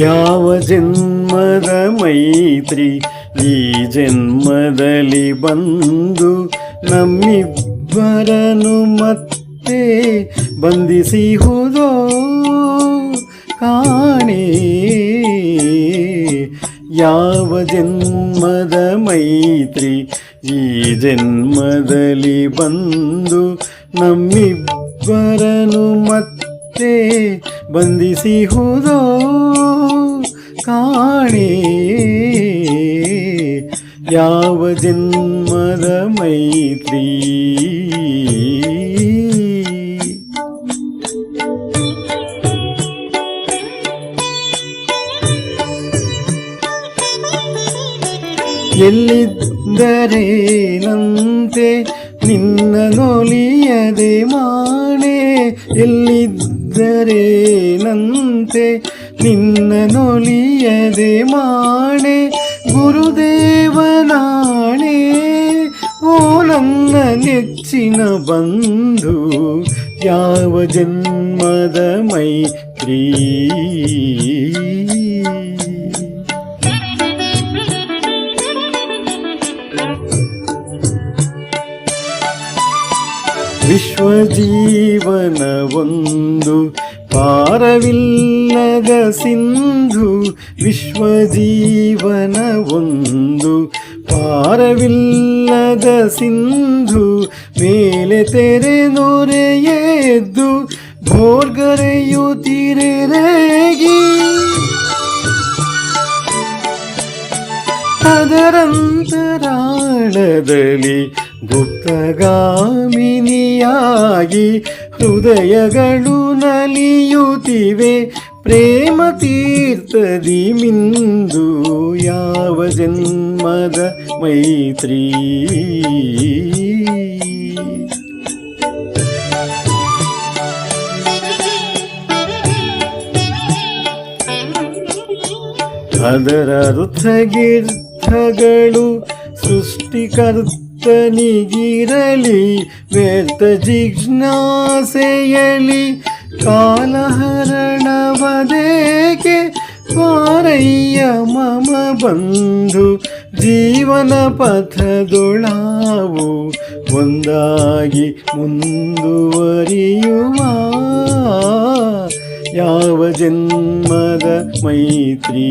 ಯಾವ ಜನ್ಮದ ಮೈತ್ರಿ ಈ ಜನ್ಮದಲ್ಲಿ ಬಂದು ನಮ್ಮಿಬ್ಬರನು ಮತ್ತೆ ಬಂಧಿಸಿ ಹೋದೋ ಕಾಣೆ. ಯಾವ ಜನ್ಮದ ಮೈತ್ರಿ ಈ ಜನ್ಮದಲ್ಲಿ ಬಂದು ನಮ್ಮಿಬ್ಬರನು ಮತ್ತೆ ಬಂಧಿಸಿಹುದೋ ಕಾಣೆ ಯಾವ ಜನ್ಮದ ಮೈತ್ರಿ ಎಲ್ಲಿದ್ದರೇನಂತೆ ನಿನ್ನ ನೊಲಿಯದೆ ಮಾಣೆ ಎಲ್ಲಿದ್ದರೇನಂತೆ ನಿನ್ನ ನೊಲಿಯದೆ ಮಾಣೆ ಗುರುದೇವನಾಣೆ ಓ ನನ್ನ ನೆಚ್ಚಿನ ಬಂಧು ಯಾವ ಜನ್ಮದ ಮೈತ್ರಿ ವಿಶ್ವಜೀವನ ಒಂದು ಪಾರವಿಲ್ಲದ ಸಿಂಧು ವಿಶ್ವಜೀವನ ಒಂದು ಪಾರವಿಲ್ಲದ ಸಿಂಧು ಮೇಲೆ ತೆರೆ ನೊರೆಯೆದ್ದು ಭೋರ್ಗರೆಯುತ್ತಿರೆಗಿ ಅದರಂತರಾಳದಲ್ಲಿ ಗುಪ್ತಗಾಮಿನಿಯಾಗಿ ಹೃದಯಗಳು ನಲಿಯುತ್ತಿವೆ. ಪ್ರೇಮ ತೀರ್ಥದಿ ಮಿಂದು ಯಾವ ಜನ್ಮದ ಮೈತ್ರಿ? ಅದರ ಋಥಗಿರ್ಥಗಳು ಸೃಷ್ಟಿಕರ್ತನಿಗಿರಲಿ ವ್ಯರ್ಥ ಜಿಜ್ಞಾಸೆಯಲಿ ಕಾಲಹರಣವದೇಕೆ? ಪಾರಯ್ಯ ಮಮ ಬಂಧು ಜೀವನ ಪಥದೊಳಾವು ಒಂದಾಗಿ ಮುಂದುವರಿಯುವ ಯಾವ ಜನ್ಮದ ಮೈತ್ರಿ?